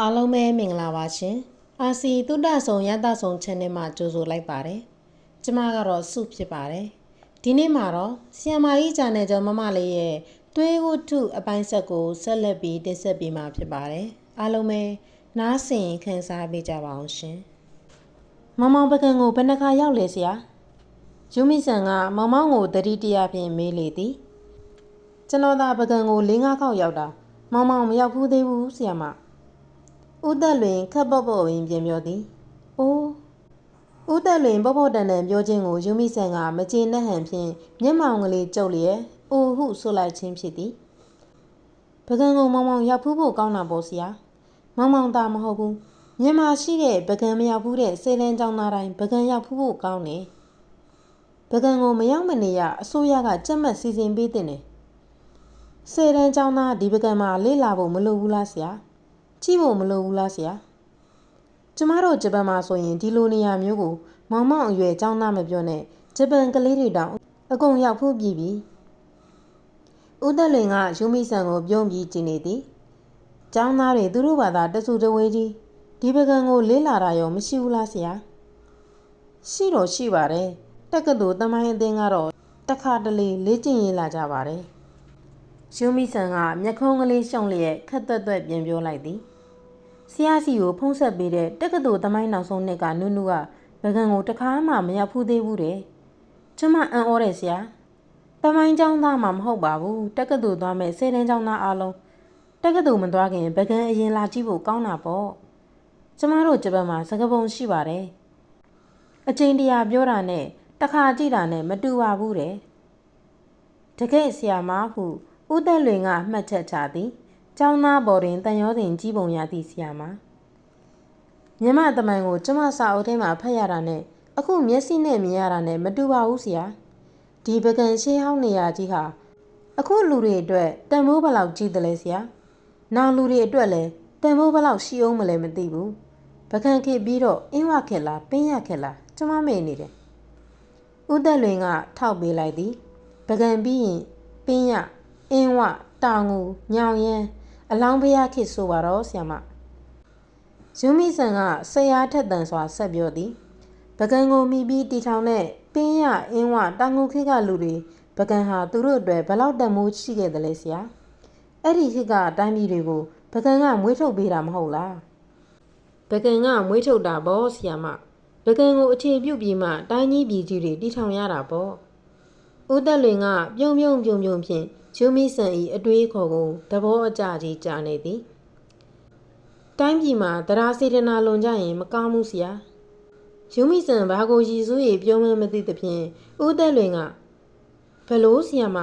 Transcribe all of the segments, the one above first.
အားလုံးပဲမင်္ဂလာပါရှင်။အာစီတုဒ္ဒဆုံရတဆုံ channel မှာကြိုဆိုလိုက်ပါတယ်။ကျမကတော့စုဖြစ်ပါတယ်။ဒီနေ့မှာတော့ဆီယမာကြီး channel ကျော်မမလေးရဲ့သွေးဝတ္ထုအပိုင်းဆက်ကိုဆက်လက်ပြီးတင်ဆက်ပေးမှာဖြစ်ပါတယ်။အားလုံးပဲနားဆင်ခံစားပေးကြပါအောင်ရှင်။မမောင်ပကံကိုဘယ်နှခါရောက်လဲဆရာ။ယူမီဆန်ကမောင်မောင်ကိုတတိတရားဖြင့်မေးလေသည်။ကျွန်တော်သာပကံကို၄-၅ခေါက်ရောက်တာမောင်မောင်မရောက်ဘူးသေးဘူးဆရာမ။ ဦးသက်လွင်ခက်ပေါ့ပေါ့ဝင်ပြင်ပြောသည်။အိုးဦးသက်လွင်ပေါ့ပေါ့တန်တန်ပြောခြင်းကိုယူမိဆန်ကမကျေနပ်ဟန်ဖြင့်မျက်မှောင်ကလေးကျုပ်လျက်အိုဟုဆိုလိုက်ခြင်းဖြစ်သည်။ပကံကိုမောင်မောင်ရောက်ဖူးဖို့ကောင်းတာပေါ့ဆရာ။မောင်မောင်သာမဟုတ်ဘူး။မြန်မာရှိတဲ့ပကံမရောက်ဘူးတဲ့စေလန်းကျောင်းသားတိုင်းပကံရောက်ဖူးဖို့ကောင်းတယ်။ပကံကိုမရောက်မနေရအစိုးရကကြက်မှတ်စီစဉ်ပေးတဲ့တယ်။စေတန်းကျောင်းသားဒီပကံမှာလေ့လာဖို့မလိုဘူးလားဆရာ။ ကြည့်ဖို့မလိုဘူးလားဆရာကျမတို့ဂျပန်မှာဆိုရင်ဒီလိုနေရာမျိုးကိုမောင်မောင်အရွယ်ចောင်းသားမပြောနဲ့ဂျပန်ကလေးတွေတောင်အကုန်ရောက်ဖို့ပြည်ပြီဦးသက်လွင်ကယူမိဆန်ကိုပြုံးပြီးကြည့်နေသည်ចောင်းသားတွေသူတို့ဘာသာတဆူတဝေးကြီးဒီပကံကိုလေးလာတာရောမရှိဘူးလားဆရာရှိတော့ရှိပါတယ်တက္ကသိုလ်တမိုင်းအသင်းကတော့တခါတလေလေးကျင်ရေးလာကြပါတယ် ယူမိဆန်ကမျက်ခုံးကလေးရှုံလျက်ခက်သက်သက်ပြန်ပြောလိုက်သည်ဆရာစီကိုဖုံးဆက်ပေးတဲ့တက္ကသိုလ်သမိုင်းနောက်ဆုံးနှစ်ကနုနုကဗကန်ကိုတခါမှမရောက်ဖူးသေးဘူးတဲ့ကျမအံ့ဩတယ်ဆရာသမိုင်းကျောင်းသားမှမဟုတ်ပါဘူးတက္ကသိုလ်သွားမဲ့စေတန်းကျောင်းသားအားလုံးတက္ကသိုလ်မသွားခင်ဗကန်အရင်လာကြည့်ဖို့ကောင်းတာပေါ့ကျမတို့ဂျပန်မှာစကပုံရှိပါတယ်အချိန်တရာပြောတာနဲ့တခါကြည့်တာနဲ့မတူပါဘူးတဲ့တကယ်ဆရာမဟု ဦးသက်လွင်ကမှတ်ချက်ချသည်။ကျောင်းသားဘော်တွင်တန်ရောတင်ကြီးပုံရသည့်ဆရာမမြမတမန်ကိုကျမစာအုပ်ထဲမှာဖတ်ရတာနဲ့အခုမျက်စိနဲ့မြင်ရတာနဲ့မတူပါဘူးဆရာ။ဒီပကံရှေးဟောင်းနေရာကြီးဟာအခုလူတွေအတွက်တန်ဖိုးဘလောက်ကြီးတယ်လဲဆရာ။နောက်လူတွေအတွက်လည်းတန်ဖိုးဘလောက်ရှိအောင်မလဲမသိဘူး။ပကံခေပြီးတော့အင်းဝခက်လားပင်းရခက်လားကျမမေ့နေတယ်။ဦးသက်လွင်ကထောက်ပေးလိုက်သည်။ပကံပြီးရင်ပင်းရ အင်းဝတောင်ငူညောင်ရမ်းအလောင်းဖျားခေဆိုပါတော့ဆရာမဇူမီဆန်ကဆရာထက်တန်စွာဆက်ပြောသည်ပကံကိုမိပြီးတီထောင်တဲ့ပင်းရအင်းဝတောင်ငူခေကလူတွေပကံဟာသူတို့အတွက်ဘလောက်တန်မိုးရှိခဲ့တယ်လဲဆရာအဲ့ဒီခေတ်ကတိုင်းပြည်တွေကိုပကံကမွေးထုတ်ပေးတာမဟုတ်လားပကံကမွေးထုတ်တာဗောဆရာမပကံကိုအခြေပြုတ်ပြီးမှတိုင်းကြီးပြည်ကြီးတွေတီထောင်ရတာပေါ့ဦးသက်လွင်ကပြုံပြုံပြုံပြုံဖြင့် ဂျူမီဆန်၏အတွေးခေါ်ကိုသဘောအကျကြီးကြားနေသည်တိုင်းပြည်မှာတရားစေတနာလွန်ကြရင်မကောင်းဘူးဆရာဂျူမီဆန်ဘာကိုရည်စူးရပြောမှမသိသဖြင့်ဦးသက်လွင်ကဘလို့ဆရာမ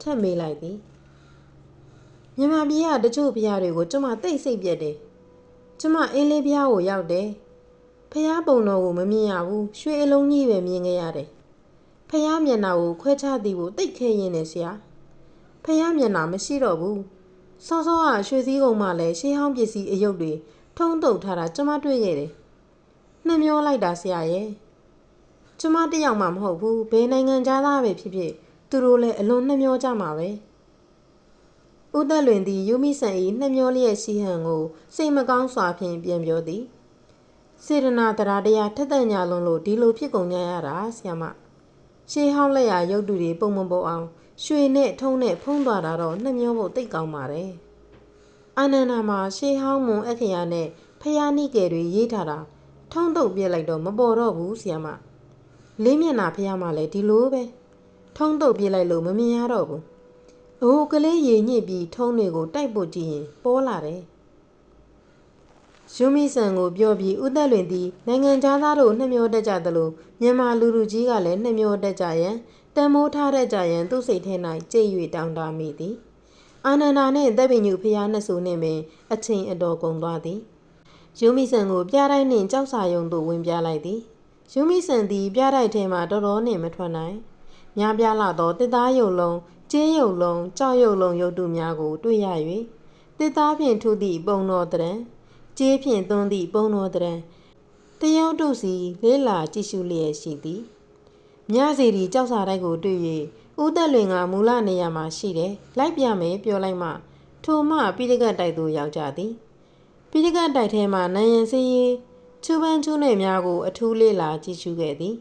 ထပ်မေးလိုက်သည်မြန်မာပြည်ကတချို့ဘုရားတွေကိုကျွန်မသိစိတ်ပြက်တယ်ကျွန်မအင်းလေးဘုရားကိုရောက်တယ်ဖះပုံတော်ကိုမမြင်ရဘူးရွှေအလုံးကြီးပဲမြင်ခဲ့ရတယ်ဖះမျက်နှာကိုခွဲခြားသည်ကိုတိတ်ခဲရင်နေဆရာ ဖះမျက်နှာမရှိတော့ဘူးစောစောကရွှေစည်းကုံမှလည်းရှေးဟောင်းပစ္စည်းအယုတ်တွေထုံးတုပ်ထားတာကျမတွေ့ခဲ့တယ်နှမျောလိုက်တာဆရာရဲ့ကျမတယောက်မှမဟုတ်ဘူးဘယ်နိုင်ငံသားပဲဖြစ်ဖြစ်သူတို့လည်းအလွန်နှမျောကြမှာပဲဦးသက်လွင်သည်ယူမိဆန်၏နှမျောလျက်ရှိဟန်ကိုစိတ်မကောင်းစွာဖြင့်ပြန်ပြောသည်စေရနာတရားတရားထက်သန်ညာလွန်လို့ဒီလိုဖြစ်ကုန်ကြရတာဆရာမရှေးဟောင်းလက်ရာရုပ်တုတွေပုံမပေါ်အောင် ရွှေနဲ့ထုံးနဲ့ဖုံးသွားတာတော့နှမျောဖို့တိတ်ကောင်းပါတယ်အာနန္ဒာမှာရှေးဟောင်းမွန်အခရာနဲ့ဖယားနိကေတွေရေးထားတာထုံးတုပ်ပြစ်လိုက်တော့မပေါ်တော့ဘူးဆီယမလေးမျက်နှာဖယားမှလည်းဒီလိုပဲထုံးတုပ်ပြစ်လိုက်လို့မမြင်ရတော့ဘူးအိုးကလေးရေညစ်ပြီးထုံးတွေကိုတိုက်ပုတ်ကြည့်ရင်ပေါ်လာတယ်ယူမီဆန်ကိုပြောပြီးဥသက်လွင်သည်နိုင်ငံသားတို့နှမျောတတ်ကြသလိုမြန်မာလူလူကြီးကလည်းနှမျောတတ်ကြရန် တန်မိုးထားတဲ့ကြရန်သူ့စိတ်ထဲ၌ကြိတ်၍တောင်းတမိသည်အာနန္ဒာနှင့်တပ်ပင်ညုဖျားနှစ်ဆိုနှင့်ပင်အချိန်အတော်ကုန်သွားသည်ယူမီဆန်ကိုပြားတိုင်းနှင့်ကြောက်စာယုံသို့ဝင်ပြလိုက်သည်ယူမီဆန်သည်ပြားတိုင်းထဲမှတော်တော်နှင့်မထွက်နိုင်များပြားလာသောတစ်သားယုံလုံးကျင်းယုံလုံးကြောက်ယုံလုံးရုပ်တုများကို တွေ့ရ၍တစ်သားဖြင့်ထုသည့်ပုံတော်တရံကျေးဖြင့်သွန်းသည့်ပုံတော်တရံတရုတ်တို့စီလေးလာကြည့်ရှုလျက်ရှိသည် မြစီဒီကြောက်စာတိုက်ကိုတွေ့၍ဦးသက်လွင်ကမူလနေရာမှာရှိတယ်လိုက်ပြမယ်ပြောလိုက်မှထိုမှပိဋကတ်တိုက်သို့ရောက်ကြသည်ပိဋကတ်တိုက်ထဲမှနိုင်ရင်စေးရေးချူပန်းချူးနယ်များကို အထူးလေးလာကြည့်ရှုခဲ့သည်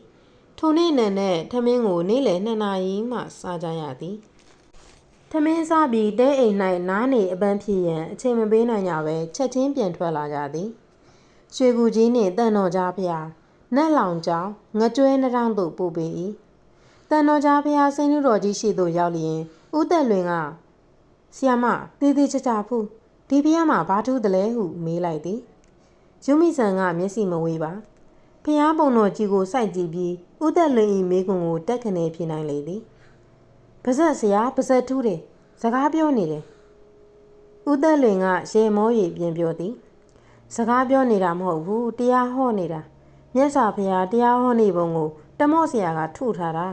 ထိုနေ့နံနက်ထမင်းကိုနေ့လယ်2နာရီမှစားကြရသည်ထမင်းစားပြီးတဲအိမ်၌နားနေအပန်းဖြစ်ရန်အချိန်မပေးနိုင်ကြပဲချက်ချင်းပြန်ထွက်လာကြသည်ရွှေကူကြီးနှင့်တန်တော်ကြားဖျား နက်လောင်ကြောင်ငကြွဲနှထောင်သို့ပို့ပေ၏တန်တော်ကြားဖျားစိန်လူတော်ကြီးရှိသို့ရောက်လျင်ဦးသက်လွင်ကဆီယမတေးသေးချာချာဖူးဒီဖျားမှာဘာထူးတလဲဟုမေးလိုက်သည်ယူမိဆန်ကမျက်စိမဝေးပါဖျားပုံတော်ကြီးကိုစိုက်ကြည့်ပြီးဦးသက်လွင်၏မေးခွန်းကိုတက်ခနဲဖြေနိုင်လေသည်ပါဇက်ဆရာပါဇက်ထူးတယ်စကားပြောနေတယ်ဦးသက်လွင်ကရေမော၍ပြန်ပြောသည်စကားပြောနေတာမဟုတ်ဘူးတရားဟောနေတာ မြတ်စွာဘုရားတရားဟောနေပုံကိုတမော့ဆရာကထုထားတာ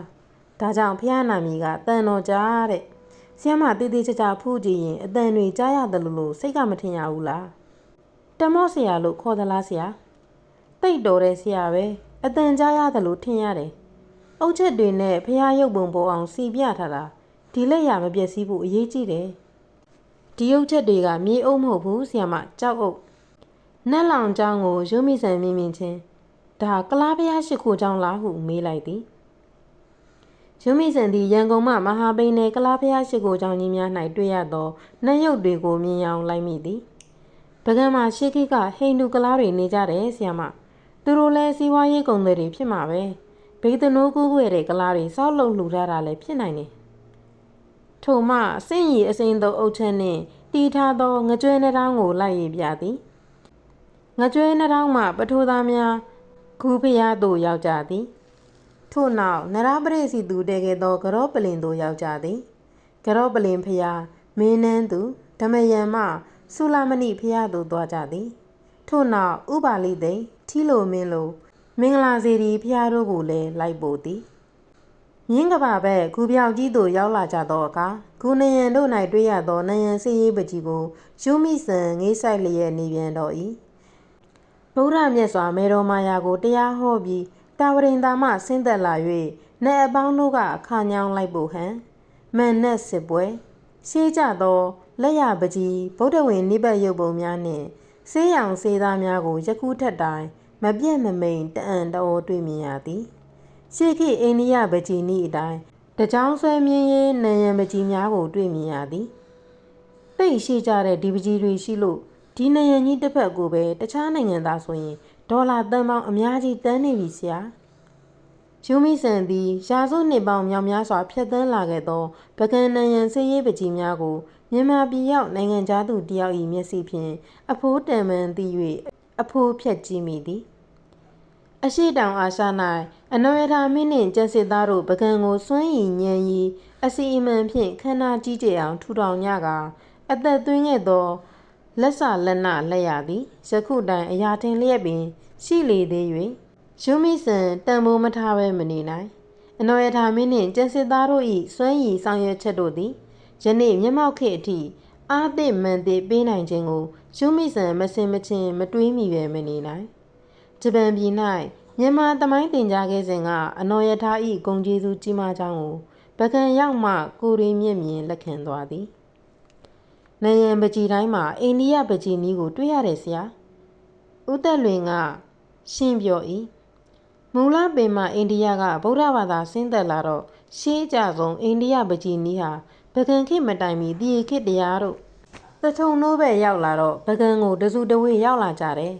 ဒါကြောင့်ဘုရားနာမည်ကတန်တော်ကြားတဲ့ဆရာမတေးသေးချာချာဖူးကြည့်ရင်အတန်တွေကြားရတယ်လို့လို့စိတ်ကမထင်ရဘူးလားတမော့ဆရာလို့ခေါ်သလားဆရာတိတ်တော်တဲ့ဆရာပဲအတန်ကြားရတယ်လို့ထင်ရတယ်အုတ်ချက်တွေနဲ့ဘုရားရုပ်ပုံပေါ်အောင်စီပြထားတာဒီလက်ရမပျက်စီးဖို့အရေးကြီးတယ်ဒီရုပ်ချက်တွေကမြေအုပ်မဟုတ်ဘူးဆရာမကြောက်အုပ်နတ်လောင်ကြောင်းကိုရုံးမိဆန်မြင်မြင်ချင်း ဒါကလားဘုရားရှိခိုးကြောင်းလားဟုမေးလိုက်သည်ယွမိစံသည်ရန်ကုန်မှမဟာပိန်နယ်ကလားဘုရားရှိခိုးကြောင်းကြီးများ၌တွေ့ရသောနှက်ရုပ်တွေကိုမြင်အောင်လိုက်မိသည်ပကံမှာရှေးခေတ်ကဟိန္ဒူကလားတွေနေကြတယ်ဆီယမသူတို့လည်းစီးပွားရေးကုန်တွေဖြစ်မှာပဲဘေးသနိုးကူးွယ်တဲ့ကလားတွေစောက်လုံလှူထားတာလည်းဖြစ်နိုင်တယ်ထို့မှအစင်ကြီးအစင်သောအုတ်ချက်နှင့်တီထားသောငကြွဲနှောင်းကိုလိုက်ရပြသည်ငကြွဲနှောင်းမှပထိုးသားများ ဂူဖျားသို့ရောက်ကြသည်ထို့နောက်နရပရိစီသူတဲခဲ့သောကရောပလင်သို့ရောက်ကြသည်ကရောပလင်ဖျားမင်းနှန်းသူဓမယံမှဆုလမဏိဖျားသို့သွားကြသည်ထို့နောက်ဥပါလိသိထီလိုမင်းလိုမင်္ဂလာစီရီဖျားတို့ကိုလည်းလိုက်ပို့သည်မြင်းကဘာဘက်ဂူပြောင်ကြီးသို့ရောက်လာကြသောအခါဂူနယံတို့၌တွေ့ရသောနယံစီရေးပကြီးကိုယူမိဆန်ငေးဆိုင်လျက်နေပြန်တော်၏ ဗုဒ္ဓမြတ်စွာမေတော်မာယာကိုတရားဟောပြီးတာဝရင်သာမှဆင်းသက်လာ၍နတ်အပေါင်းတို့ကအခါညောင်းလိုက်ဖို့ဟန်မန်နတ်စစ်ပွဲရှေးကြသောလက်ရပကြီးဗုဒ္ဓဝင်နိဗ္ဗတ်ရုပ်ပုံများနှင့်ဆေးရောင်ဆေးသားများကိုယခုထက်တိုင်မပြတ်မမိန်တအံတော်တွေ့မြင်ရသည်ရှေးခေတ်အိန္ဒိယပကြီးနီးအတိုင်းတကြောင်ဆွဲမြင်းရေးနံရံပကြီးများကိုတွေ့မြင်ရသည်တိတ်ရှိကြတဲ့ဒီပကြီးတွေရှိလို့ ဒီနံရံကြီးတစ်ဖက်ကိုပဲတခြားနိုင်ငံသားဆိုရင်ဒေါ်လာတန်ပေါင်းအများကြီးတန်းနေပြီဆရာယူမီဆန်သည်ရာစုနှစ်ပေါင်းမြောက်များစွာဖျက်ဆီးလာခဲ့သောပကံနံရံဆေးရေးပကြီးများကိုမြန်မာပြည်ရောက်နိုင်ငံသားသူတယောက်၏မျက်စိဖြင့်အဖိုးတန်မှန်သိ၍အဖိုးဖြတ်ကြည့်မိသည်အရှိတောင်အာရှ၌အနော်ရထာမင်းနှင့်ကျန်စစ်သားတို့ပကံကိုစွန့်ရည်ညံရီအစီအမံဖြင့်ခန္ဓာကြီးကျယ်အောင်ထူထောင်ကြကအသက်သွင်းခဲ့သော လက်ဆလက်နလက်ရသည်ယခုတိုင်အရာထင်လျက်ပင် ရှိလေသေး၍ယူမိဆန်တန်မိုးမထားဘဲမနေနိုင်အနော်ရထာမင်းနှင့်ကျန်စစ်သားတို့၏စွမ်းရည်ဆောင်ရွက်ချက်တို့သည်ယနေ့မျက်မှောက်ခေတ်အထိအာသစ်မှန်သစ်ပေးနိုင်ခြင်းကိုယူမိဆန်မစင်မချင်းမတွေးမိပဲမနေနိုင်ဂျပန်ပြည်၌မြန်မာသမိုင်းတင်ကြားခဲ့စဉ်ကအနော်ရထားဤဂုံကျေးဇူးကြီးမားကြောင်းကိုပကံရောက်မှကိုရီမြင့်မြင်လက်ခံသွားသည်။ နယံပကြီးတိုင်းမှာအိန္ဒိယပကြီးနီးကို တွေ့ရတယ်ဆရာ။ဦးသက်လွင်ကရှင်းပြော၏။မူလပင်မှာအိန္ဒိယကဗုဒ္ဓဘာသာဆင်းသက်လာတော့ရှေးကြဆုံးအိန္ဒိယပကြီးနီးဟာပကံခေတ်မတိုင်မီတည်ခေတ်တရားတို့တထုံနိုးပဲရောက်လာတော့ပကံကိုတစုတဝေရောက်လာကြတယ်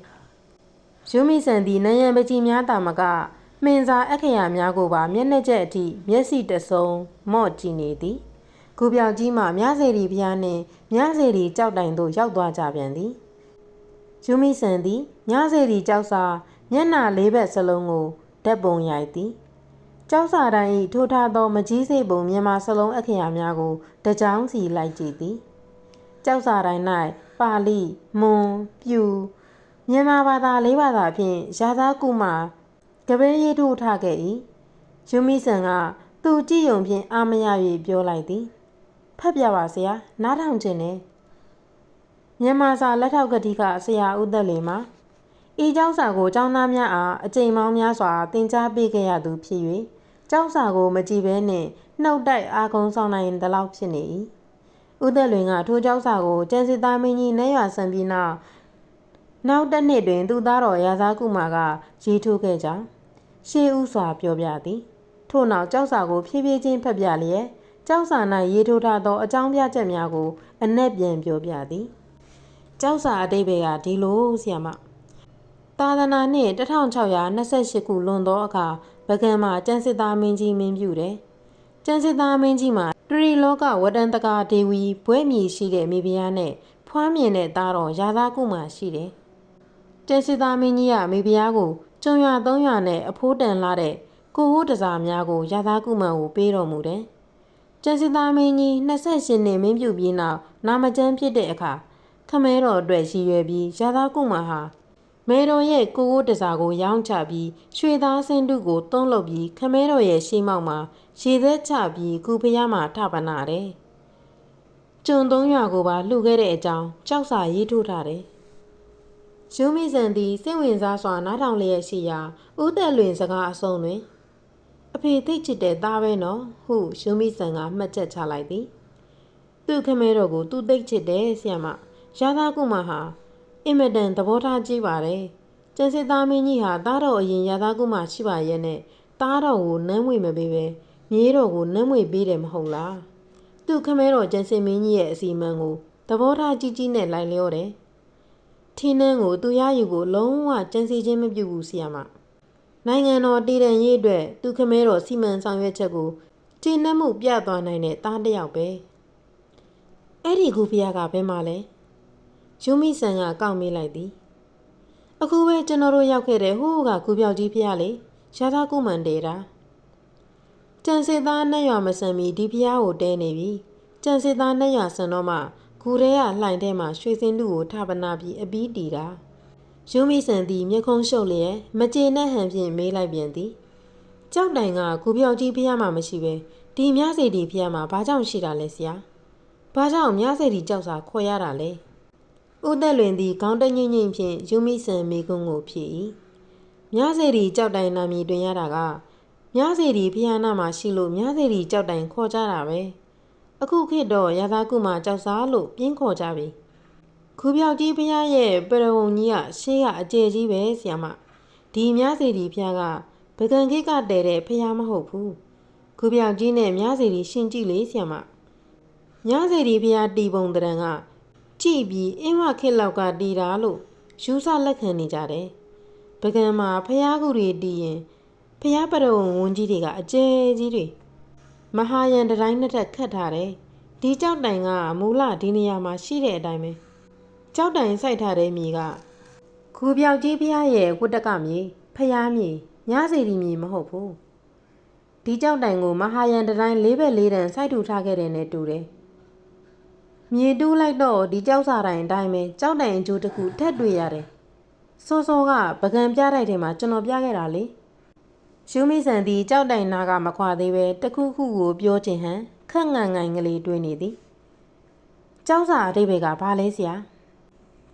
။ယူမီဆန်သည်နယံပကြီးများတာမကမှင်စာအခရာများကိုပါမျက်နှာချက်အထိမျက်စိတဆုံမော့ကြည့်နေသည်။ ကူပြောင်ကြီးမှမြစေရီဖျားနှင့်မြစေရီကြောက်တိုင်သို့ရောက်သွားကြပြန်သည်။ယူမီဆန်သည်မြစေရီကြောက်စာမျက်နှာလေးဘက်စလုံးကိုဓာတ်ပုံရိုက်သည်။ကျောက်စာတိုင်း၏ထိုးထားသောမကြီးစိတ်ပုံမြန်မာစလုံးအခရာများကိုတကြောင်စီလိုက်ကြည့်သည်။ကျောက်စာတိုင်း၌ပါဠိမွန်ပြူမြန်မာဘာသာလေးဘာသာဖြင့်ရာသားကုမာကပင်းရေးထုတ်ထခဲ့၏ယူမီဆန်ကသူကြည့်ယုံဖြင့်အာမရ၍ပြောလိုက်သည်ဖ တ်ပြပါစရာနားထောင်ခြင်းနဲ့မြန်မာစာလက်ထောက်ကတိကဆရာဦးသက်လေမှာဤကျောင်းစာကိုကျောင်းသားများအားအကြိမ်ပေါင်းများစွာသင်ကြားပေးခဲ့ရသူဖြစ်၍ကျောင်းစာကိုမကြည့်ဘဲနှင့်နှုတ်တိုက်အာကုံဆောင်နိုင်သလောက်ဖြစ်နေ၏ဦးသက်လွင်ကထိုကျောင်းစာကိုကျန်စစ်သားမင်းကြီးနှဲ့ရဆံပြီးနောက်နောက်တစ်နှစ်တွင် သူသားတော်ရာဇာကုမာကရေးထိုးခဲ့ကြောင်းရှေးဥစွာပြောပြသည် ထို့နောက်ကျောက်စာကိုဖြည်းဖြည်းချင်းဖတ်ပြလျက် ကြောက်စာ၌ရေးထိုးထားသောအကြောင်းပြချက်များကိုအနက်ပြန်ပြောပြသည်ကြောက်စာအတိတ်ဘေကဒီလိုဆီယမသာသနာနှင့်1628ခုလွန်သောအခါဗကံမှာကျန်းစစ်သားမင်းကြီးမင်းပြုတယ်ကျန်းစစ်သားမင်းကြီးမှာတရီလောကဝဒန်တကာဒေဝီဘွဲမြည်ရှိတဲ့မိဖုရားနဲ့ဖွားမြင်တဲ့သားတော်ရာသားကုမှရှိတယ်ကျန်းစစ်သားမင်းကြီးကမိဖုရားကိုကျုံရွာသုံးရွာနဲ့အဖိုးတန်လာတဲ့ကိုဟိုးတစားများကိုရာသားကုမှကိုပေးတော်မူတယ် ကျန်းစစ်သားမင်းကြီး28နှစ်မင်းပြုပြီးနောက်နာမကျန်းဖြစ်တဲ့အခါခမဲတော်အတွက်ရည်ရွယ်ပြီးရာသားကုမှဟာမဲတော်ရဲ့ကိုကိုတစားကိုရောင်းချပြီးရွှေသားစင်းတုကိုတုံးလုပ်ပြီးခမဲတော်ရဲ့ရှေးမောက်မှာရေသက်ချပြီးကုဖျားမှာထပနာတယ်။ကျွံသုံးရွာကိုပါလှူခဲ့တဲ့အကြောင်းကြောက်စာရေးထိုးထားတယ်။ယူမီဇန်သည်စိတ်ဝင်စားစွာနားထောင်လျက်ရှိရာဦးသက်လွင်စကားအဆုံးတွင် အဖေသိချစ်တဲ့သားပဲနော်ဟုယူမီဇန်ကမှတ်ချက်ချလိုက်သည်။သူ့ခမဲတော်ကိုသူသိချစ်တယ်ဆရာမ။ရာသားကုမဟာအင်မတန်သဘောထားကြီးပါတယ်။ကျန်စစ်သားမင်းကြီးဟာသားတော်အရင်ရာသားကုမရှိပါရဲ့နဲ့သားတော်ကိုနမ်းမွေမပေးပဲမြေးတော်ကိုနမ်းမွေပေးတယ်မဟုတ်လား။သူ့ခမဲတော်ကျန်စစ်မင်းကြီးရဲ့အစီအမံကိုသဘောထားကြီးကြီးနဲ့လိုက်လျောတယ်။ထင်းနှန်းကိုသူရယူကိုလုံးဝကြံစီခြင်းမပြုဘူးဆီယမ။ နိုင်ငံတော်တည်တံ့ရေးအတွက်သူခမဲတော်စီမံဆောင်ရွက်ချက်ကိုကျင့်နှံ့မှုပြသနိုင်တဲ့သားတစ်ယောက်ပဲ။အဲ့ဒီကူဖျားကဘယ်မှာလဲ။ယူမိဆန်ကကောက်မေးလိုက်သည်အခုပဲကျွန်တော်တို့ရောက်ခဲ့တဲ့ဟိုးကကူပြောက်ကြီးဖျားလေရာသာကုမန်တေတာကြံစစ်သားနဲ့ရွာမဆန်မီဒီဖျားကိုတဲနေပြီကြံစစ်သားနဲ့ရွာဆန်တော့မှဂူထဲကလှိုင်ထဲမှာရွှေစင်းတူကိုထပနာပြီးအပီးတီတာ ယူမိဆန်သည် မျက်ခုံးရှုပ်လျက်မကျေနပ်ဟန်ဖြင့်မေးလိုက်ပြန်သည်ကြောက်တိုင်ကကူပြောက်ကြီးဖျားမှမရှိပဲဒီမြစီတီဖျားမှာဘာကြောင့်ရှိတာလဲဆရာဘာကြောင့်မြစီတီကြောက်စာခွဲရတာလဲဦးသက်လွင်သည်ခေါင်းတညိမ့်ညိမ့်ဖြင့်ယူမိဆန်မိကုန်းကိုဖြည့်၏မြစေတီကြောက်တိုင်နာမည်တွင်ရတာကမြစေတီဖျားနာမှာရှိလို့မြစေတီကြောက်တိုင်ခေါ်ကြတာပဲအခုခေတ်တော့ရာသာကုမာကြောက်စားလို့ပြင်းခေါ်ကြပြီ ခူပြောက်ကြီးဖျားရဲ့ပရဝုံကြီးကရှေးကအကျယ်ကြီးပဲဆီယမဒီမြစေတီဖျားကပကံခိတ်ကတဲတဲ့ဖျားမဟုတ်ဘူးခူပြောက်ကြီးနဲ့မြစေတီရှင်ကြည့်လေဆီယမမြစေတီဖျားတီပုံတရံကကြည့်ပြီးအင်းဝခက်လောက်ကတီးတာလို့ယူဆလက်ခံနေကြတယ်။ပကံမှာဖျားကူတွေတီးရင်ဖျားပရုံဝန်ကြီးတွေကအကျဲကြီးတွေမဟာယန်တိုင်းနှစ်ထပ်ခတ်ထားတယ်။ဒီကြောက်တိုင်ကမူလဒီနေရာမှာရှိတဲ့အတိုင်းပဲ။ ကြောက်တိုင်စိုက်ထားတဲ့မြေကခူပြောက်ကြီးဖျားရဲ့ဝတ္တကမြေဖျားမြေညားစီဒီမြေမဟုတ်ဘူး။ဒီကြောက်တိုင်ကိုမဟာယန်တိုင်းလေးဘက်လေးတန်စိုက်ထူထားခဲ့တယ်နဲ့တူတယ်။မြေတူးလိုက်တော့ဒီကြောက်စာတိုင်အတိုင်းပဲကြောက်တိုင်အကျိုးတစ်ခုထက်တွေ့ရတယ်။စောစောကပကံပြတိုက်ထဲမှာကျွန်တော်ပြခဲ့တာလေ။ရှူးမိဆန်သည်ကြောက်တိုင်နာကမခွာသေးပဲတခုခုကိုပြောချင်ဟန်ခက်ငန်ငိုင်ကလေးတွေးနေသည်။ကြောက်စာအတိတ်ဘကဘာလဲဆရာ။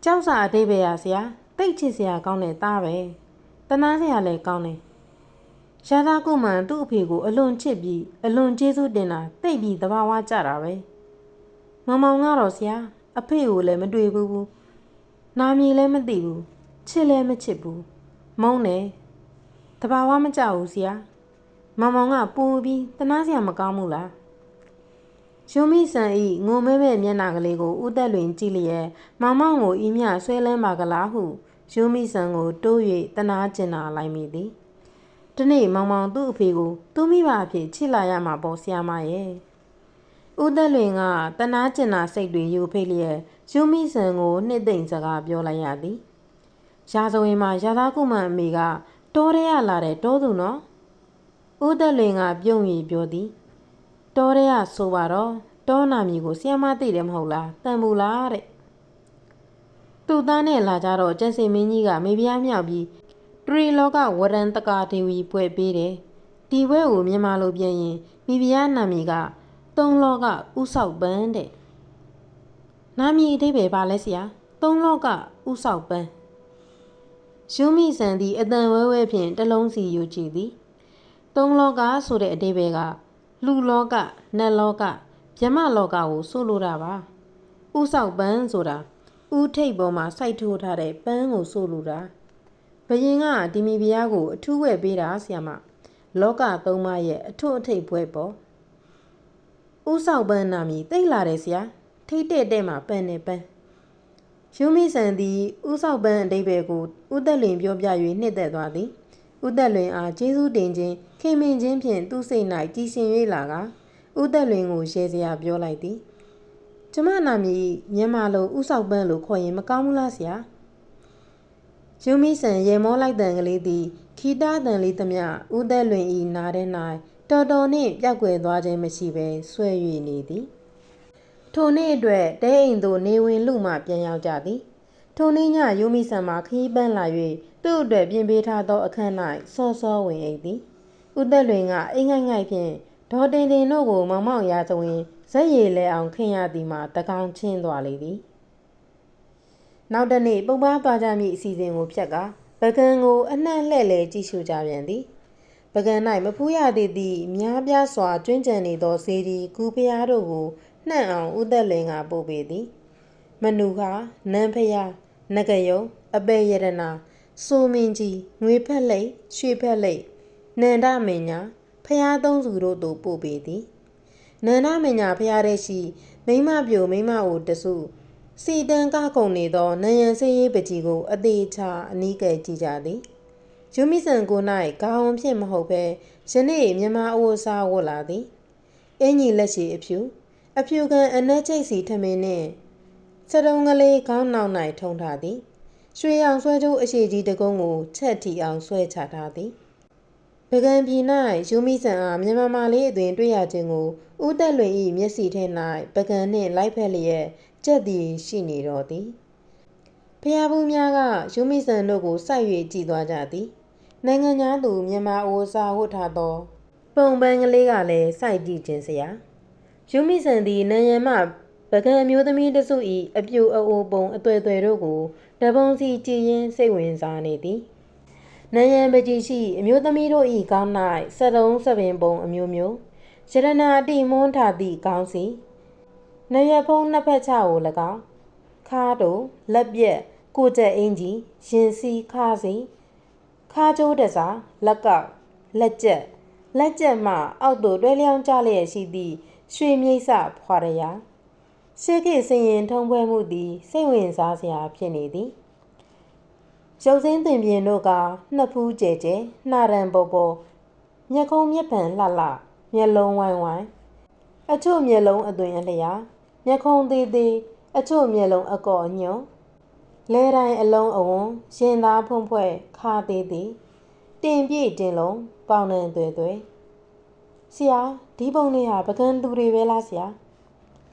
ကြောက်စာအတိတ်ဘရဆရာတိတ်ချစ်စရာကောင်းတဲ့သားပဲ။တနာစရာလည်းကောင်းတယ်။ရာသာကုမန်သူ့အဖေကိုအလွန်ချစ်ပြီးအလွန်ကျေးဇူးတင်တာတိတ်ပြီးသဘာဝကျတာပဲ။မမောင်ကတော့ဆရာအဖေကိုလည်းမတွေ့ဘူးဘူးနာမည်လည်းမသိဘူးချစ်လည်းမချစ်ဘူးမုန်းတယ်တဘာဝမကြဘူးဆရာမမောင်ကပူပြီးတနာစရာမကောင်းဘူးလား ရုံမိဆန်ဤငုံမဲမဲမျက်နှာကလေးကိုဥသက်လွင်ကြည့်လျက်မောင်မောင်ကိုဤမြဆွဲလန်းပါကလားဟုရုံမိဆန်ကိုတိုး၍တနာကျင်နာလိုက်မိသည်ဒီနေ့မောင်မောင်သူ့အဖေကိုသူ့မိဘအဖြစ်ချစ်လာရမှာပေါ့ဆရာမရဲ့ဦးသက်လွင်ကတနာကျင်နာစိတ်တွေယူဖိတ်လျက်ယူမိဆန်ကိုနှစ်သိမ့်စကားပြောလိုက်ရသည်ရာဇဝင်မှာရာသားကုမန်အမေကတောရဲရလာတဲ့တောသူနော်ဦးသက်လွင်ကပြုံးရီပြောသည် တောရဲရဆိုပါတော့တောနာမီကိုဆီယမသိတယ်မဟုတ်လားတန်ဘူးလားတဲ့သူ့သားနဲ့လာကြတော့ကျက်စင်မင်းကြီးကမေပြားမြောက်ပြီးတရီလောကဝရန်တကာဒေဝီပွဲပေးတယ်ဒီပွဲကိုမြန်မာလိုပြန်ရင်မိဖုရားနာမည်ကသုံးလောကဥဆောက်ပန်းတဲ့နာမည်အဓိပ္ပာယ်ပါလဲဆရာသုံးလောကဥဆောက်ပန်းယူမိဆန်သည်အတန်ဝဲဝဲဖြင့်တလုံးစီယူကြည့်သည်သုံးလောကဆိုတဲ့အဓိပ္ပာယ်က လူလောကနတ်လောကဗြဟ္မလောကကိုဆိုလိုတာပါဥဆောက်ပန်းဆိုတာဦးထိပ်ပေါ်မှာစိုက်ထိုးထားတဲ့ပန်းကိုဆိုလိုတာဘယင်ကဒီမီဘုရားကိုအထူးဝဲပေးတာဆီယမလောကသုံးပါးရဲ့အထွတ်အထိပ်ပွဲပေါ့ဦးဆောက်ပန်းနာမည်တိတ်လာတယ်ဆရာထိတ်တဲ့တဲ့မှာပန်းနေပန်းယူမိဆန်သည်ဦးဆောက်ပန်းအတိတ်ဘယ်ကိုဦးသက်လင်ပြောပြ၍နှစ်သက်သွားသည် ဦးသက်လွင်အားကျေးဇူးတင်ခြင်းခင်မင်ခြင်းဖြင့်သူ့စိတ်၌ကြည်ရှင်၍လာကဦးသက်လွင်ကိုရေစရာပြောလိုက်သည်ကျမနာမည်မြန်မာလိုဥဆောက်ပန်းလို့ခေါ်ရင်မကောင်းဘူးလားဆရာယူမီဆန်ရေမောလိုက်တန်ကလေးသည်ခီတာတန်လေးသမျှဦးသက်လွင်ဤနားထဲ၌တော်တော်နှင့်ပြောက်ွယ်သွားခြင်းမရှိဘဲဆွဲ၍နေသည်ထိုနေ့အတွက်တဲအိမ်သို့နေဝင်လူမှပြန်ရောက်ကြသည် ထိုနေ့ညယူမီဆန်မှခီးပန်းလာ၍သူ့အတွက်ပြင်ပေးထားသောအခန်း၌စောစောဝင်အိပ်သည်ဦးသက်လွင်ကအိမ်ငိုက်ငိုက်ဖြင့်ဒေါ်တင်တင်တို့ကိုမောင်မောင်ရာဇဝင်ဇက်ရည်လဲအောင်ခင်ရသည်မှာတကောင်ချင်းသွားလေသည်နောက်တနေ့ပုပ္ပားသွားကြမည့်အစီအစဉ်ကိုဖြတ်ကပကံကိုအနှံ့လှဲ့လဲကြည့်ရှုကြပြန်သည်ပကံ၌မဖူးရသေးသည့်များပြားစွာကျွင်းကြံနေသောစေဒီကူဖျားတို့ကိုနှံ့အောင်ဥသက်လင်ကပို့ပေသည် မနူခါနန်းဖျား နဂယုံအပေယရနာဆိုမင်းကြီးငွေဖက်လိတ်ရွှေဖက်လိတ်နန္ဒမင်းညာဖျားသုံးစုတို့သို့ပို့ပေသည်နန္ဒမညာဖျားတဲ့ရှိမိမပြိုမိမအိုတစုစီတန်ကခုံနေသောနယံဆေးရေးပကြီးကို အသေးချာအနီးကဲကြည့်ကြသည်ယူမီဆန်ကို၌ခေါင်းဖြင့်မဟုတ်ဘဲယနေ့မြမအိုးစားဝတ်လာသည်အင်းကြီးလက်ရှိအဖြူအဖြူကန်အနက်ချိတ်စီထမင်းနှင့် စတုံးကလေးခေါင်းနောက်၌ထုံထားသည်ရွှေရောင်ဆွဲကျိုးအရှိကြီးတကုံးကိုချက်ထီအောင်ဆွဲချထားသည်ပကံပြည်၌ယူမီဆန်အားမြန်မာမာလေးအသွင်တွေ့ရခြင်းကိုဦးသက်လွင်၏မျက်စိထဲ၌ပကံနှင့်လိုက်ဖက်လျက်ကြက်သည်ရှိနေတော့သည်ဖျားဘူးများကယူမီဆန်တို့ကိုစိုက်၍ကြည်သွားကြသည်နိုင်ငံသားသူမြန်မာအိုစာဝတ်ထားသော ပုံပန်းကလေးကလည်းစိုက်ကြည့်ခြင်းစရာယူမီဆန်သည်နယံမှ ပကံမျိုးသမီးတစု၏အပြူအအိုပုံအသွဲသွဲတို့ကိုတပုံစီကြည်ရင်စိတ်ဝင်စားနေသည်နယံပကြီးရှိအမျိုးသမီးတို့၏ကောင်း၌စတုံးစပင်ပုံအမျိုးမျိုးရတနာတိမွန်းထားသည့်ကောင်းစီနရဖုံးနှစ်ဖက်ချကို၎င်းခါတို့လက်ပြက်ကိုကြက်အင်းကြီးရင်စီခါစီခါကျိုးတစားလက်ကောက်လက်ကျက်လက်ကျက်မှအောက်သို့တွဲလျောင်းကြလျက်ရှိသည့်ရွှေမြိတ်စဖွာရရာ ရှေးခေတ်စင်ရင်ထုံပွဲမှုသည်စိတ်ဝင်စားစရာဖြစ်နေသည်ရုပ်စင်းတင်ပြင်းတို့ကနှစ်ဖူးကျဲကျဲနှာရန်ပေါ်ပေါ်မျက်ခုံးမျက်ဖန်လှလှမျက်လုံးဝိုင်းဝိုင်းအချို့မျက်လုံးအသွင်အလျာမျက်ခုံးသေးသေးအချို့မျက်လုံးအကော့ညွန်လဲတိုင်းအလုံးအဝန်းရင်သားဖုံးဖွဲ့ခါသေးသေးတင်ပြည့်တင်လုံးပေါင်နှံသွဲသွဲဆရာဒီပုံလေးဟာပကံသူတွေပဲလားဆရာ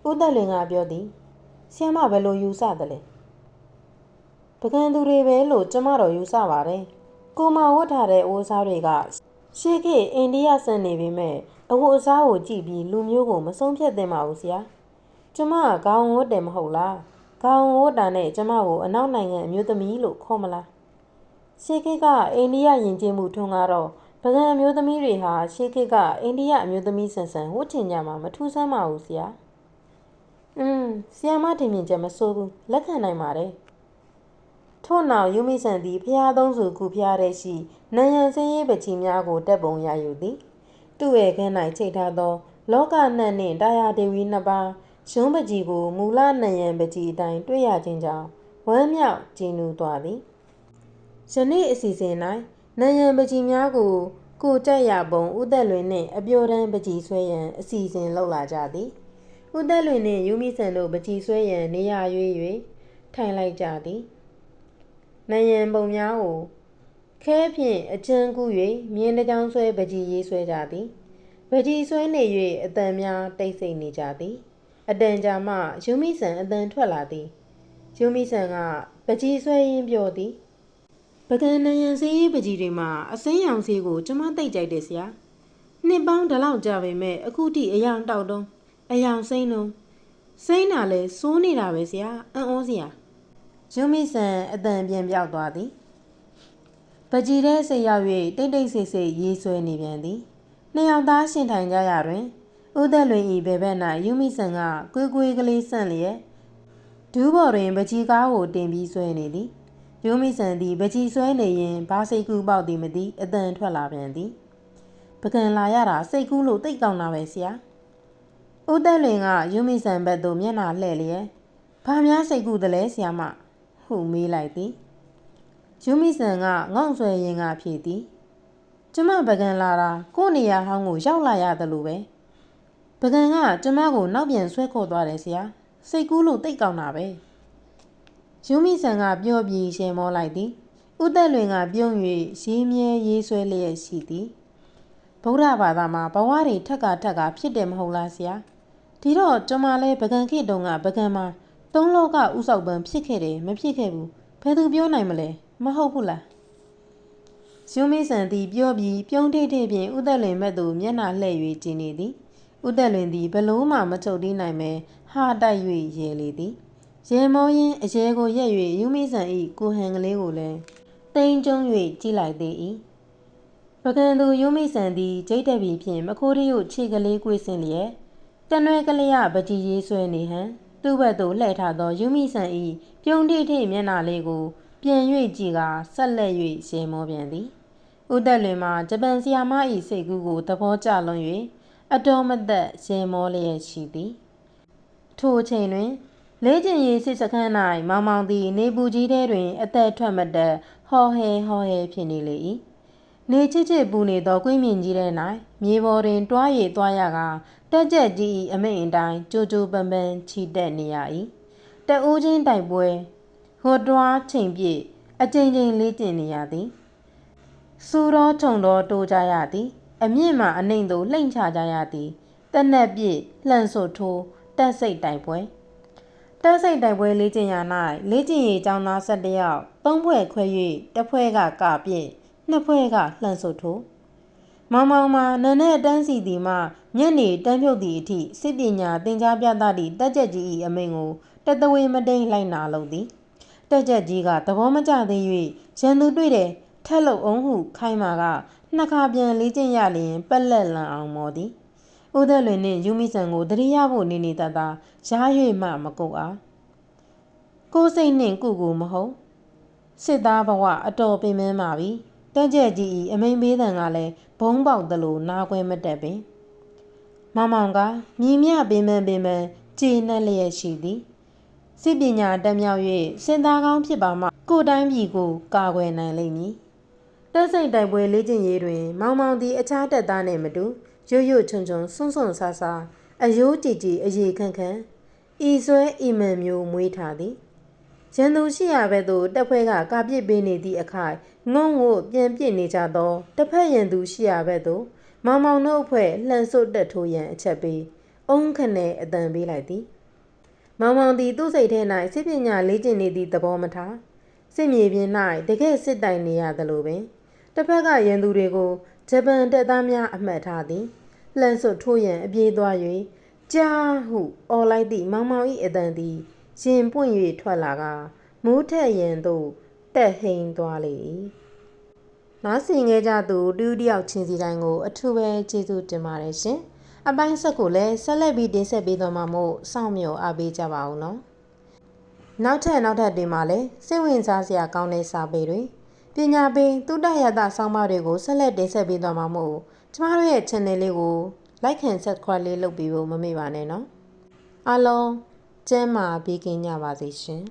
ဦးသက်လွင်ကပြောသည်ဆရာမဘယ်လိုယူဆသလဲပကံသူတွေပဲလို့ကျမတော်ယူဆပါတယ်ကိုမဝတ်ထားတဲ့အိုးစားတွေကရှေးခေတ်အိန္ဒိယဆန်နေပြီမဲ့အဝတ်အစားကိုကြည့်ပြီးလူမျိုးကိုမဆုံးဖြတ်သင့်ပါဘူးဆရာကျမကခေါင်းဝတ်တယ်မဟုတ်လားခေါင်းဝတ်တာနဲ့ကျမကိုအနောက်နိုင်ငံအမျိုးသမီးလို့ခေါ်မလားရှေးခေတ်ကအိန္ဒိယယဉ်ကျေးမှုထုံးကားတော့ပကံအမျိုးသမီးတွေဟာရှေးခေတ်ကအိန္ဒိယအမျိုးသမီးဆန်ဆန်ဝတ်ချင်ကြမှာမထူးဆန်းပါဘူးဆရာ อืมဆီယမထင်မြင်ချက်မစိုးဘူးလက်ခံနိုင်ပါတယ်ထို့နောက်ယူမီဆန်သည်ဖျားသုံးစုခုဖျားတဲ့ရှိနယံစင်းရေးပချီများကိုတက်ပုံရယူသည် သူ့ရဲ့ခန်း၌ချိတ်ထားသော လောကနှံ့နှင့်တာယာဒေဝီနှစ်ပါးရုံးပကြီးကိုမူလနယံပကြီးအတိုင်းတွေ့ရခြင်းကြောင့်ဝမ်းမြောက်ကြည်နူးသွားသည်ယနေ့အစီအစဉ်၌နယံပကြီးများကိုကိုတက်ရပုံဥသက်လွင်နှင့်အပြိုတန်းပကြီးဆွဲရန်အစီအစဉ်လုပ်လာကြသည် ဥသက်လွင်နှင့်ယူမိဆန်တို့ပကြီးဆွဲရန်နေရာရွေး၍ထိုင်လိုက်ကြသည်နယံပုံများကိုခဲဖြင့်အချမ်းကူး၍မြင်းတကြောင်ဆွဲပကြီးရေးဆွဲကြသည်ပကြီးဆွဲနေ၍အတန်များတိတ်ဆိတ်နေကြသည်အတန်ကြာမှယူမိဆန်အတန်ထွက်လာသည်ယူမိဆန်ကပကြီးဆွဲရင်းပြောသည်ပကံနယံစေးပကြီးတွေမှာအစိမ်းရောင်စေးကိုကျမသိကြိုက်တယ်ဆရာနှစ်ပေါင်းဒီလောက်ကြာပေမဲ့အခုထိအယောင်တောက်တုံး အယောင်စိမ့်လုံးစိမ့်တာလဲစိုးနေတာပဲဆရာအံ့ဩစရာယူမိဆန်အတန်ပြန်ပြောက်သွားသည်ပကြီးတဲ့စိတ်ရောက်၍တိတ်တိတ်ဆိတ်ဆိတ်ရေးဆွဲနေပြန်သည်နှစ်ယောက်သားရှင်ထိုင်ကြရတွင်ဦးသက်လွင်ဤဘယ်ဘက်၌ယူမိဆန်ကကွေးကွေးကလေးဆန့်လျက်ဒဒူးဘော်တွင်ပကြီးကားကိုတင်ပြီးဆွဲနေသည်ယိုမိဆန်သည်ပကြီးဆွဲနေရင်ဘာစိတ်ကူးပေါက်သည်မသိအတန်ထွက်လာပြန်သည်ပကံလာရတာစိတ်ကူးလို့တိတ်ကောင်းတာပဲဆရာ ဦးတက်လွင်ကယိုမိဆန်ဘက်သို့မျက်နှာလှည့်လျက်ဘာများစိတ်ကူးသလဲဆရာမဟုမေးလိုက်သည်ယိုမိဆန်ကငေါ့ဆွဲရင်ကဖြေသည်ကျမပကံလာတာကို့နေရာဟောင်းကိုရောက်လာရတယ်လို့ပဲပကံကကျမကိုနောက်ပြန်ဆွဲခေါ်သွားတယ်ဆရာစိတ်ကူးလို့တိတ်ကောင်းတာပဲယူမိဆန်ကပြောပြီးရှယ်မောလိုက်သည်ဥသက်လွင်ကပြုံး၍ရေးမြဲရေးဆွဲလျက်ရှိသည်ဗုဒ္ဓဘာသာမှာဘဝတွေထက်ကထက်ကဖြစ်တယ်မဟုတ်လားဆရာ ဒီတော့ကျွန်မလဲပကံခေတုံကပကံမှာသုံးလောကဥဆောက်ပံဖြစ်ခဲ့တယ်မဖြစ်ခဲ့ဘူးဘယ်သူပြောနိုင်မလဲမဟုတ်ဘူးလားယူမိဆန်သည်ပြောပြီးပြုံးထိတ်ထိတ်ဖြင့်ဥသက်လွင်ဘက်သို့မျက်နှာလှည့်၍ကြည်နေသည်ဥသက်လွင်သည်ဘလို့မှမချုပ်တီးနိုင်ပဲဟာတိုက်၍ရဲလေသည်ရဲမောရင်အရဲကိုရက်၍ယူမိဆန်၏ကိုဟန်ကလေးကိုလည်းတိမ်ကျုံ၍ကြည့်လိုက်သေး၏ပကံသူယူမိဆန်သည်ဂျိတ်တက်ပြီးဖြင့်မခိုးရီကိုခြေကလေးကွေးစင်လျက် တနွယ်ကလေးရပကြီးရေးဆွဲနေဟန်သူ့ဘက်သို့လှည့်ထားသောယူမိဆန်၏ပြုံးထိထိမျက်နှာလေးကို ပြန်၍ကြည့်ကာဆက်လက်၍ရဲမောပြန်သည်ဥသက်လွင်မှာဂျပန်ဆီယာမ၏စိတ်ကူးကိုသဘောကျလွန်၍အတော်မသက်ရဲမောလျက်ရှိသည်ထိုအချိန်တွင်လေးကျင်ရီစစ်စခန်း၌မောင်မောင်သည်နေပူကြီးထဲတွင် အသက်ထွက်မတက်ဟောဟဲဟောဟဲဖြစ်နေလေ၏နေချစ်ချစ်ပူနေသောကွင်းမြင့်ကြီးထဲ၌မြေပေါ်တွင်တွားရည်တွားရက တက်ကြက်ကြီး၏အမိန်အတိုင်းကြိုကြိုပန်ပန်ချီတက်နေရ၏တအိုးချင်းတိုက်ပွဲဟိုတွားချိန်ပြည့်အကြိမ်ကြိမ်လေးကျင်နေရသည်စူတော်ခြုံတော်တိုးကြရသည် အမြင့်မှအနှိမ်သို့လှိမ့်ချကြရသည်တနက်ပြည့်လှန်ဆိုထိုးတက်စိတ်တိုက်ပွဲတက်စိတ်တိုက်ပွဲလေးကျင်ရ၌လေးကျင်ရီចောင်းသား၁၁ယောက်သုံးဖွဲ့ခွဲ၍တစ်ဖွဲ့ကကပြည့်နှစ်ဖွဲ့ကလှန်ဆိုထိုးမောင်မောင်မှာနန်းနဲ့တန်းစီသည်မှ ညနေတန်းဖြုတ်သည့်အထိစစ်ပညာသင်ကြားပြသသည့်တက်ကြက်ကြီး၏အမိန်ကိုတတဝေမတိန်လိုက်နာလုပ်သည်တက်ကြက်ကြီးကသဘောမကျသေး၍ရန်သူတွေ့တယ်ထက်လုံအောင်ဟုခိုင်းမာကနှစ်ခါပြန်လေးကျင့်ရလျင်ပက်လက်လန်အောင်မော်သည်။ဦးသက်လွင်နှင့်ယူမိဆန်ကိုတတိယဖို့နေနေတတ်တာရား၍မှမကုတ်အား။ကိုယ်စိတ်နှင့်ကုကူမဟုတ်စစ်သားဘဝအတော်ပင်ပန်းပါပြီ။တက်ကြက်ကြီးဤအမိန်ပေးတန်ကလည်းဘုံပေါက်သလိုနားခွဲမတက်ပင်။ မောင်မောင်ကမြည်မြပင်ပန်းပင်ပန်းကြည်နှက်လျက်ရှိသည်။စစ်ပညာတက်မြောက်၍စင်သားကောင်းဖြစ်ပါမှကိုတိုင်းပြည်ကိုကာကွယ်နိုင်လိမ့်မည်။တက်စိတ်တိုက်ပွဲလေ့ကျင့်ရေးတွင် မောင်မောင်သည်အခြားတပ်သားနှင့်မတူရွရွချုံချုံဆွန့်ဆွန့်ဆာဆာအယိုးကြည်ကြည်အေခန့်ခန့်ဤဆွဲဤမန်မျိုးမွေးထားသည်ရန်သူရှိရဘဲ့သို့တပ်ဖွဲ့ကကာပစ်ပေးနေသည့်အခါငုံကိုပြန်ပစ်နေကြသောတစ်ဖက်ရန်သူရှိရဘဲ့သို့ မောင်မောင်တို့အဖွဲ့လှန်စွတ်တက်ထိုးရန်အချက်ပေးအုံးခနဲ့အတန်ပေးလိုက်သည်မောင်မောင်သည်သူ့စိတ်ထဲ၌စစ်ပညာလေ့ကျင့်နေသည့်သဘောမထားစစ်မြေပြင်၌တကယ်စစ်တိုင်နေရသလိုပင်တစ်ဖက်ကရန်သူတွေကိုဂျပန်တပ်သားများအမှတ်ထားသည်လှန်စွတ်ထိုးရန်အပြေးသွား၍ကြားဟုအော်လိုက်သည့်မောင်မောင်၏အတန်သည်ရင်ပွင့်၍ထွက်လာကမိုးထက်ရန်သို့တက်ဟိန်သွားလေ၏ နားဆင်ခဲ့ကြသူတူတယောက်ချင်းစီတိုင်းကို အထူးပဲကျေးဇူးတင်ပါတယ်ရှင်အပိုင်းဆက်ကိုလည်းဆက်လက်ပြီးတင်ဆက်ပေးသွားမှာမို့စောင့်မျှော်အားပေးကြပါဦးနော်နောက်ထပ်နောက်ထပ်တင်မှာလည်းစိတ်ဝင်စားစရာကောင်းတဲ့စာပေတွေပညာပေးတုတ္တရတဆောင်းပါးတွေကိုဆက်လက်တင်ဆက်ပေးသွားမှာမို့ကျမတို့ရဲ့ channel လေးကို like and subscribe လေးလုပ်ပြီးဖို့မမေ့ပါနဲ့နော်အားလုံးကျမ်းမာပေးကင်းကြပါစေရှင်